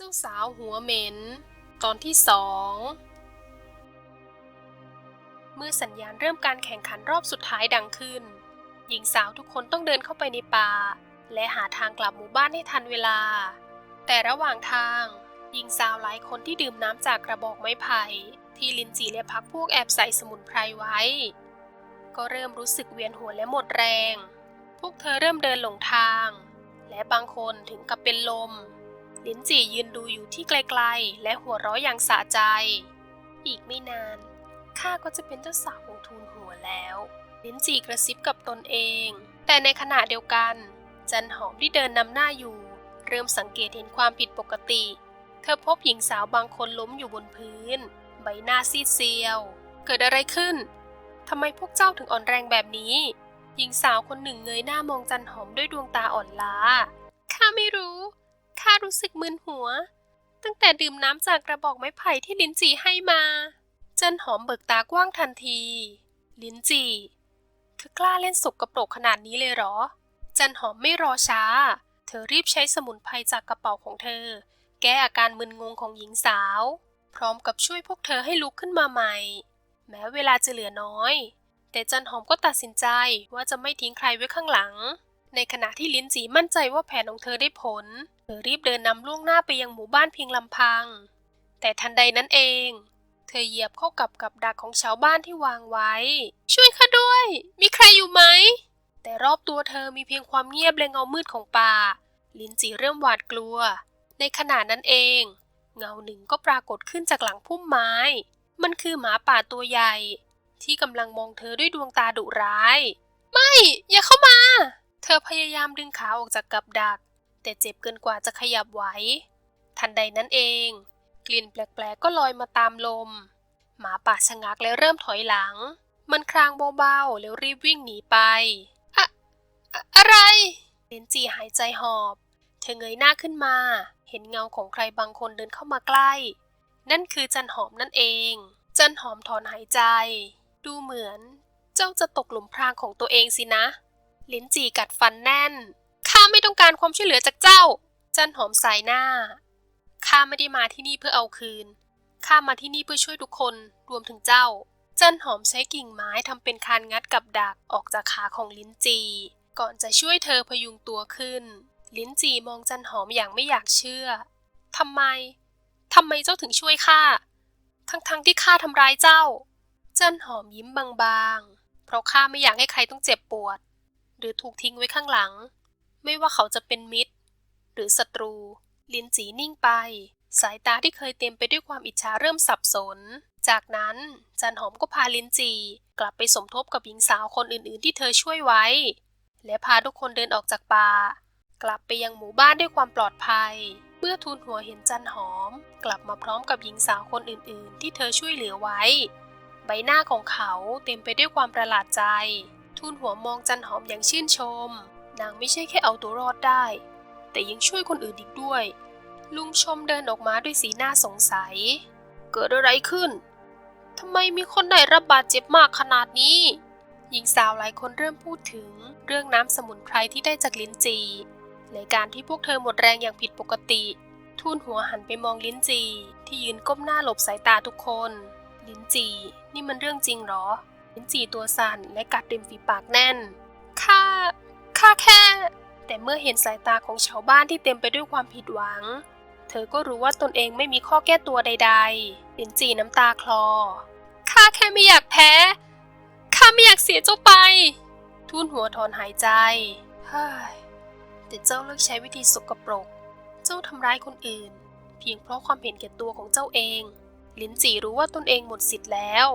เจ้าสาวหัวเหม็น ตอนที่สองเมื่อสัญญาณเริ่มการแข่งขันรอบสุดท้ายดังขึ้น หญิงสาวทุกคนต้องเดินเข้าไปในป่า และหาทางกลับหมู่บ้านให้ทันเวลา แต่ระหว่างทาง หญิงสาวหลายคนที่ดื่มน้ำจากกระบอกไม้ไผ่ที่ลินจีและพักพวกแอบใส่สมุนไพรไว้ ก็เริ่มรู้สึกเวียนหัวและหมดแรง พวกเธอเริ่มเดินหลงทาง และบางคนถึงกับเป็นลม ลินจียืนดูอยู่ที่ไกลๆ และหัวเราะอย่างสะใจ อีกไม่นาน ข้าก็จะเป็นเจ้าสาวของทูลหัวแล้วลินจีกระซิบกับตนเอง แต่ในขณะเดียวกัน จันหอมที่เดินนำหน้าอยู่ เริ่มสังเกตเห็นความผิดปกติ เธอพบหญิงสาวบางคนล้มอยู่บนพื้น ใบหน้าซีดเซียว เกิดอะไรขึ้นทำไมพวกเจ้าถึงอ่อนแรงแบบนี้ หญิงสาวคนหนึ่งเงยหน้ามองจันหอมด้วยดวงตาอ่อนล้าข้าไม่รู้ข้า รู้สึกมึนหัว ตั้งแต่ดื่มน้ำจากกระบอกไม้ไผ่ที่ลินจีให้มา จันหอมเบิกตากว้างทันที ลินจีเธอกล้าเล่นสกปรกขนาดนี้เลยเหรอ จันหอมไม่รอช้า เธอรีบใช้สมุนไพรจากกระเป๋าของเธอ แก้อาการมึนงงของหญิงสาว พร้อมกับช่วยพวกเธอให้ลุกขึ้นมาใหม่ แม้เวลาจะเหลือน้อย แต่จันหอมก็ตัดสินใจว่าจะไม่ทิ้งใครไว้ข้างหลัง ในขณะที่ลินจีมั่นใจว่าแผนของเธอได้ผล เธอรีบเดินนำล่วงหน้าไปยังหมู่บ้านเพียงลำพัง แต่ทันใดนั้นเอง เธอเหยียบเข้ากับกับดักของชาวบ้านที่วางไว้ ช่วยข้าด้วย มีใครอยู่ไหม แต่รอบตัวเธอมีเพียงความเงียบและเงามืดของป่า ลินจีเริ่มหวาดกลัว ในขณะนั้นเอง เงาหนึ่งก็ปรากฏขึ้นจากหลังพุ่มไม้ มันคือหมาป่าตัวใหญ่ ที่กำลังมองเธอด้วยดวงตาดุร้าย ไม่ อย่าเข้ามา ธอพยายามดึงขาออกจากกับดัก แต่เจ็บเกินกว่าจะขยับไหว ทันใดนั้นเอง กลิ่นแปลกๆก็ลอยมาตามลม หมาป่าชะงักและเริ่มถอยหลัง มันครางเบาๆ แล้วรีบวิ่งหนีไป อะอะอะไรเลนจีหายใจหอบ เธอเงยหน้าขึ้นมา เห็นเงาของใครบางคนเดินเข้ามาใกล้ นั่นคือจันหอมนั่นเอง จันหอมถอนหายใจ ดูเหมือน เจ้าจะตกหลุมพรางของตัวเองสินะ ลิ้นจีกัดฟันแน่น ข้าไม่ต้องการความช่วยเหลือจากเจ้า จันหอมสายหน้า ข้าไม่ได้มาที่นี่เพื่อเอาคืน ข้ามาที่นี่เพื่อช่วยทุกคน รวมถึงเจ้า จันหอมใช้กิ่งไม้ทำเป็นคานงัดกับดักออกจากขาของลิ้นจีก่อนจะช่วยเธอพยุงตัวขึ้น ลิ้นจีมองจันหอมอย่างไม่อยากเชื่อ ทำไม ทำไมเจ้าถึงช่วยข้า ทั้งๆทที่ข้าทำร้ายเจ้า จันหอมยิ้มบางๆ เพราะข้าไม่อยากให้ใครต้องเจ็บปวด หรือถูกทิ้งไว้ข้างหลัง ไม่ว่าเขาจะเป็นมิตร หรือศัตรู ลินจีนิ่งไป สายตาที่เคยเต็มไปด้วยความอิจฉาเริ่มสับสน จากนั้นจันหอมก็พาลินจี กลับไปสมทบกับหญิงสาวคนอื่น ๆ ที่เธอช่วยไว้ และพาทุกคนเดินออกจากป่ากลับไปยังหมู่บ้านด้วยความปลอดภัย เมื่อทูลหัวเห็นจันหอม กลับมาพร้อมกับหญิงสาวคนอื่น ๆ ที่เธอช่วยเหลือไว้ ใบหน้าของเขาเต็มไปด้วยความประหลาดใจ ทูลหัวมองจันหอมอย่างชื่นชม นางไม่ใช่แค่เอาตัวรอดได้ แต่ยังช่วยคนอื่นอีกด้วย ลุงชมเดินออกมาด้วยสีหน้าสงสัย เกิดอะไรขึ้นทำไมมีคนได้รับบาดเจ็บมากขนาดนี้ หญิงสาวหลายคนเริ่มพูดถึงเรื่องน้ำสมุนไพรที่ได้จากลิ้นจีและการที่พวกเธอหมดแรงอย่างผิดปกติ ทูลหัวหันไปมองลิ้นจีที่ยืนก้มหน้าหลบสายตาทุกคน ลิ้นจีนี่มันเรื่องจริงหรอ ลิ้นจีตัวสั่นและกัดริมฝีปากแน่น ข้า ข้าแค่ แต่เมื่อเห็นสายตาของชาวบ้านที่เต็มไปด้วยความผิดหวัง เธอก็รู้ว่าตนเองไม่มีข้อแก้ตัวใดๆ ลิ้นจีน้ำตาคลอ ข้าแค่ไม่อยากแพ้ ข้าไม่อยากเสียเจ้าไปทูนหัวถอนหายใจเฮ้ยแต่เจ้าเลือกใช้วิธีสกปรก เจ้าทำร้ายคนอื่น เพียงเพราะความเห็นแก่ตัวของเจ้าเอง ลิ้นจีรู้ว่าตนเองหมดสิทธิ์แล้ว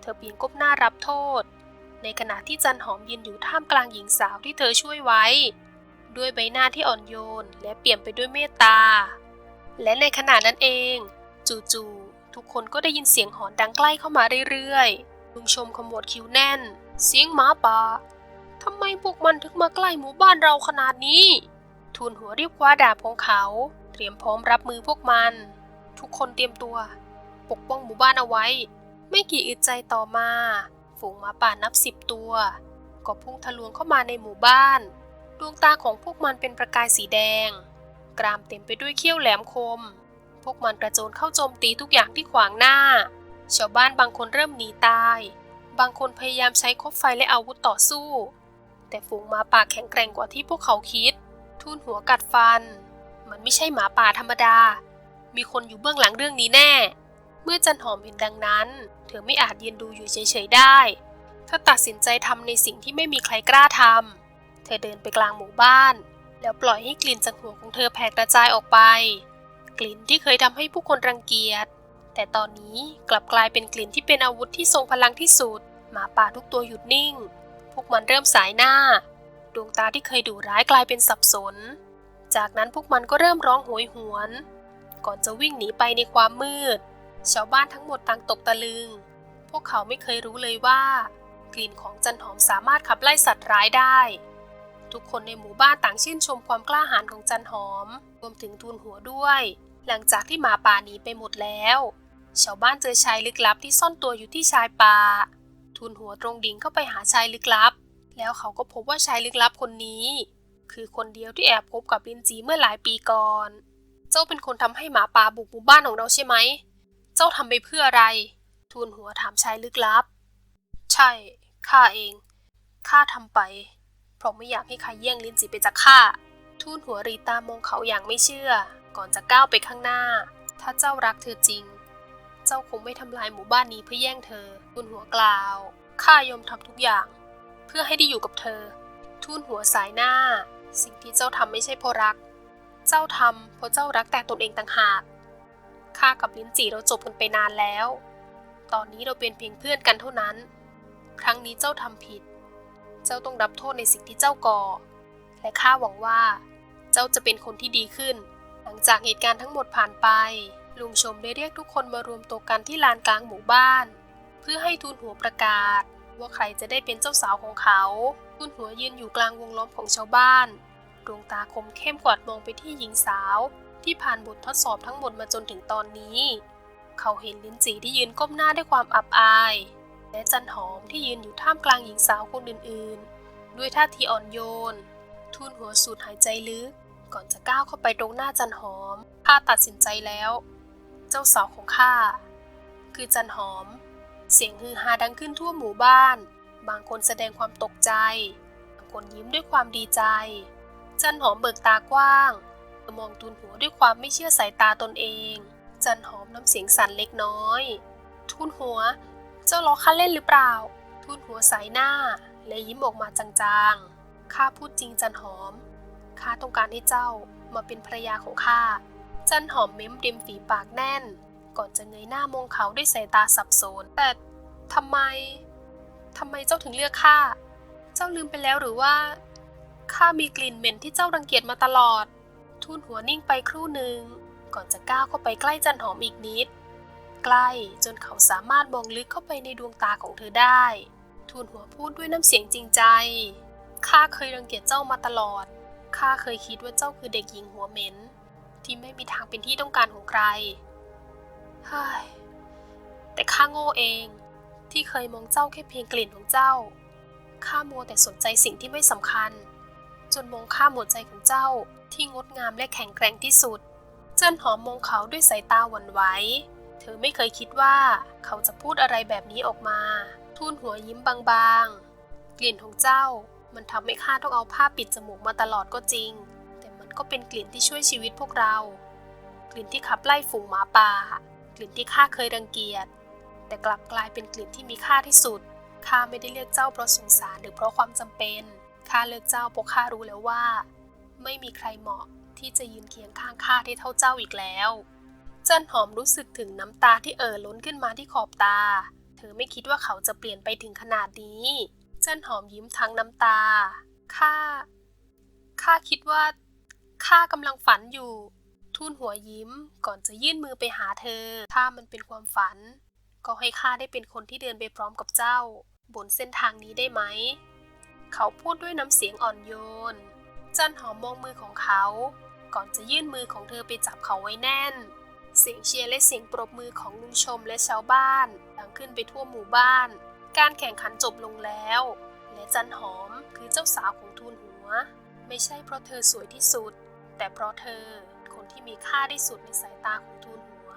เธอเพียงก้มหน้ารับโทษ ในขณะที่จันหอมยืนอยู่ท่ามกลางหญิงสาวที่เธอช่วยไว้ ด้วยใบหน้าที่อ่อนโยน และเปี่ยมไปด้วยเมตตา และในขณะนั้นเอง จู่ๆทุกคนก็ได้ยินเสียงหอนดังใกล้เข้ามาเรื่อยๆลุงชมขมวดคิ้วแน่น เสียงหมาป่าทำไมพวกมันถึงมาใกล้หมู่บ้านเราขนาดนี้ ทูลหัวรีบคว้าดาบของเขา เตรียมพร้อมรับมือพวกมัน ทุกคนเตรียมตัว ปกป้องหมู่บ้านเอาไว้ ไม่กี่อึดใจต่อมา ฝูงหมาป่านับสิบตัว ก็พุ่งทะลวงเข้ามาในหมู่บ้าน ดวงตาของพวกมันเป็นประกายสีแดง กรามเต็มไปด้วยเขี้ยวแหลมคม พวกมันกระโจนเข้าโจมตีทุกอย่างที่ขวางหน้า ชาวบ้านบางคนเริ่มหนีตาย บางคนพยายามใช้คบไฟและอาวุธต่อสู้ แต่ฝูงหมาป่าแข็งแกร่งกว่าที่พวกเขาคิดทูนหัวกัดฟัน มันไม่ใช่หมาป่าธรรมดา มีคนอยู่เบื้องหลังเรื่องนี้แน่ เมื่อจันหอมเห็นดังนั้น เธอไม่อาจยืนดูอยู่เฉยๆได้ เธอตัดสินใจทำในสิ่งที่ไม่มีใครกล้าทำ เธอเดินไปกลางหมู่บ้าน แล้วปล่อยให้กลิ่นจากหัวของเธอแผ่กระจายออกไป กลิ่นที่เคยทำให้ผู้คนรังเกียจ แต่ตอนนี้กลับกลายเป็นกลิ่นที่เป็นอาวุธที่ทรงพลังที่สุด หมาป่าทุกตัวหยุดนิ่ง พวกมันเริ่มสายหน้า ดวงตาที่เคยดุร้ายกลายเป็นสับสน จากนั้นพวกมันก็เริ่มร้องโหยหวน ก่อนจะวิ่งหนีไปในความมืด ชาวบ้านทั้งหมดต่างตกตะลึง พวกเขาไม่เคยรู้เลยว่า กลิ่นของจันหอมสามารถขับไล่สัตว์ร้ายได้ ทุกคนในหมู่บ้านต่างชื่นชมความกล้าหาญของจันหอม รวมถึงทูนหัวด้วย หลังจากที่หมาป่าหนีไปหมดแล้ว ชาวบ้านเจอชายลึกลับที่ซ่อนตัวอยู่ที่ชายป่า ทูนหัวตรงดิ่งเข้าไปหาชายลึกลับ แล้วเขาก็พบว่าชายลึกลับคนนี้ คือคนเดียวที่แอบคบกับลินจีเมื่อหลายปีก่อน เจ้าเป็นคนทำให้หมาป่าบุกหมู่บ้านของเราใช่ไหม จ้าทำไปเพื่ออะไร ทูนหัวถามชายลึกลับ ใช่ ข้าเอง ข้าทำไป เพราะไม่อยากให้ใครแย่งลินจีไปจากข้า ทูนหัวรีตามองเขาอย่างไม่เชื่อ ก่อนจะก้าวไปข้างหน้า ถ้าเจ้ารักเธอจริง เจ้าคงไม่ทำลายหมู่บ้านนี้เพื่อแย่งเธอ ทูนหัวกล่าว ข้ายอมทำทุกอย่าง เพื่อให้ได้อยู่กับเธอ ทูนหัวสายหน้า สิ่งที่เจ้าทำไม่ใช่เพราะรัก เจ้าทำเพราะเจ้ารักแต่ตนเองต่างหาก ข้ากับลิ้นจีเราจบกันไปนานแล้ว ตอนนี้เราเป็นเพียงเพื่อนกันเท่านั้น ครั้งนี้เจ้าทำผิด เจ้าต้องรับโทษในสิ่งที่เจ้าก่อ และข้าหวังว่า เจ้าจะเป็นคนที่ดีขึ้น หลังจากเหตุการณ์ทั้งหมดผ่านไป ลุงชมได้เรียกทุกคนมารวมตัวกันที่ลานกลางหมู่บ้าน เพื่อให้ทูลหัวประกาศ ว่าใครจะได้เป็นเจ้าสาวของเขาทูลหัวยืนอยู่กลางวงล้อมของชาวบ้านดวงตาคมเข้มกวาดมองไปที่หญิงสาว ที่ผ่านบททดสอบทั้งหมดมาจนถึงตอนนี้ เขาเห็นลินจีที่ยืนก้มหน้าด้วยความอับอาย และจันหอมที่ยืนอยู่ท่ามกลางหญิงสาวคนอื่นๆ ด้วยท่าทีอ่อนโยนทูนหัวสูดหายใจลึก ก่อนจะก้าวเข้าไปตรงหน้าจันหอมข้าตัดสินใจแล้ว เจ้าสาวของข้าคือจันหอม เสียงฮือฮาดังขึ้นทั่วหมู่บ้าน บางคนแสดงความตกใจ บางคนยิ้มด้วยความดีใจ จันหอมเบิกตากว้าง มองทูนหัวด้วยความไม่เชื่อสายตาตนเอง จันหอมน้ำเสียงสั่นเล็กน้อยทูนหัว เจ้าล้อข้าเล่นหรือเปล่าทูนหัวสายหน้า และยิ้มออกมาจางๆ ข้าพูดจริงจันหอม ข้าต้องการให้เจ้ามาเป็นภรรยาของข้า จันหอมเม้มริมฝีปากแน่น ก่อนจะเงยหน้ามองเขาด้วยสายตาสับสน แต่ทำไมทำไมเจ้าถึงเลือกข้า เจ้าลืมไปแล้วหรือว่าข้ามีกลิ่นเหม็นที่เจ้ารังเกียจมาตลอด ทูนหัวนิ่งไปครู่หนึ่ง ก่อนจะก้าวเข้าไปใกล้จันหอมอีกนิด ใกล้จนเขาสามารถมองลึกเข้าไปในดวงตาของเธอได้ ทูนหัวพูดด้วยน้ำเสียงจริงใจข้าเคยรังเกียจเจ้ามาตลอดข้าเคยคิดว่าเจ้าคือเด็กหญิงหัวเหม็น ที่ไม่มีทางเป็นที่ต้องการของใครเฮ้ยแต่ข้าโง่เองที่เคยมองเจ้าแค่เพียงกลิ่นของเจ้าข้ามัวแต่สนใจสิ่งที่ไม่สำคัญ จนมองข้ามหัวใจของเจ้าที่งดงามและแข็งแกร่งที่สุด เจิ้นหอมมองเขาด้วยสายตาหวั่นไหว เธอไม่เคยคิดว่าเขาจะพูดอะไรแบบนี้ออกมาทูนหัวยิ้มบางๆ กลิ่นของเจ้ามันทำให้ข้าต้องเอาผ้าปิดจมูกมาตลอดก็จริง แต่มันก็เป็นกลิ่นที่ช่วยชีวิตพวกเรา กลิ่นที่ขับไล่ฝูงหมาป่า กลิ่นที่ข้าเคยรังเกียจ แต่กลับกลายเป็นกลิ่นที่มีค่าที่สุด ข้าไม่ได้เลือกเจ้าเพราะสงสารหรือเพราะความจำเป็น ข้าเลือกเจ้าเพราะข้ารู้แล้วว่า ไม่มีใครเหมาะที่จะยืนเคียงข้างข้าที่เท่าเจ้าอีกแล้ว จันหอมรู้สึกถึงน้ำตาที่เอ่อล้นขึ้นมาที่ขอบตา เธอไม่คิดว่าเขาจะเปลี่ยนไปถึงขนาดนี้ จันหอมยิ้มทั้งน้ำตา ข้า ข้าคิดว่า ข้ากำลังฝันอยู่ทูนหัวยิ้มก่อนจะยื่นมือไปหาเธอ ถ้ามันเป็นความฝัน ก็ให้ข้าได้เป็นคนที่เดินไปพร้อมกับเจ้า บนเส้นทางนี้ได้ไหม เขาพูดด้วยน้ำเสียงอ่อนโยน จันหอมมองมือของเขา ก่อนจะยื่นมือของเธอไปจับเขาไว้แน่น เสียงเชียร์และเสียงปรบมือของลุงชมและชาวบ้านดังขึ้นไปทั่วหมู่บ้าน การแข่งขันจบลงแล้ว และจันหอมคือเจ้าสาวของทูนหัว ไม่ใช่เพราะเธอสวยที่สุด แต่เพราะเธอคนที่มีค่าที่สุดในสายตาของทูลหัว